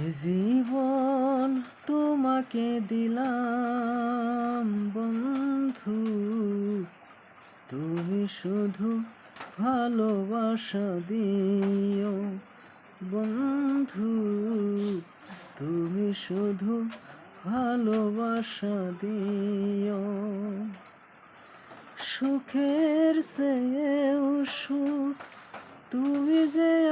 জীবন তোমাকে দিলাম, বন্ধু। তুমি শুধু ভালোবাসা দিও, বন্ধু। তুমি শুধু ভালোবাসা দিও। সুখের চেয়েও সুখ, তুমি যে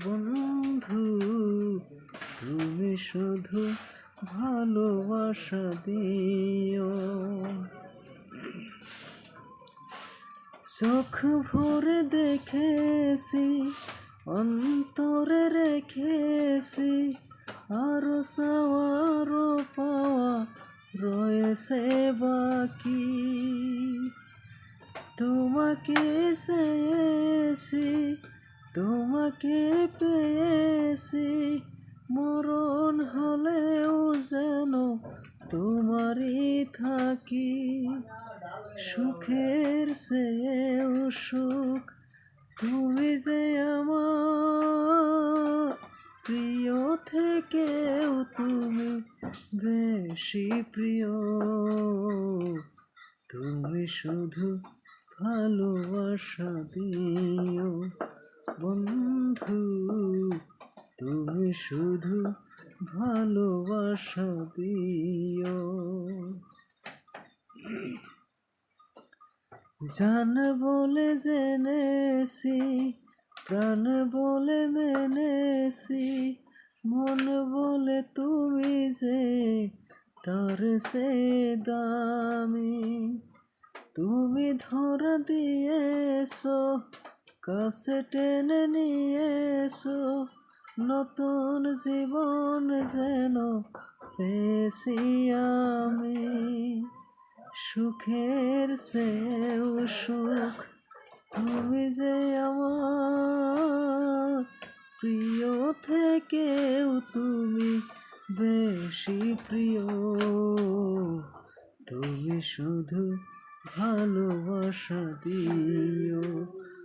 বন্ধু, তুমি শুধু ভালোবাসা দিও। চোখ ভরে দেখেছি, অন্তরে রেখেছি, আরও সাওয়ারও পাওয়া রয়েছে বাকি। তোমাকে চেয়েছি তোমাকে পেয়েছি, মরণ হলেও যেন তোমারই থাকি। সুখের চেয়েও সুখ, তুমি যে আমার প্রিয় থেকেও তুমি বেশি প্রিয়। তুমি শুধু ভালোবাসা দিও। বন্ধু, তুমি শুধু ভালোবাসা দিও। জান বলে জেনেছি, প্রাণ বলে মেনেছি, মন বলে তুমি যে তার সে দামি। তুমি ধরা দিয়েছ কাছে টেনে নিয়েছো নতুন জীবন যেন পেয়েছি আমি। সুখের সেও সুখ, তুমি যে আমার প্রিয় থেকেও তুমি বেশি প্রিয়। তুমি শুধু ভালোবাসা দিও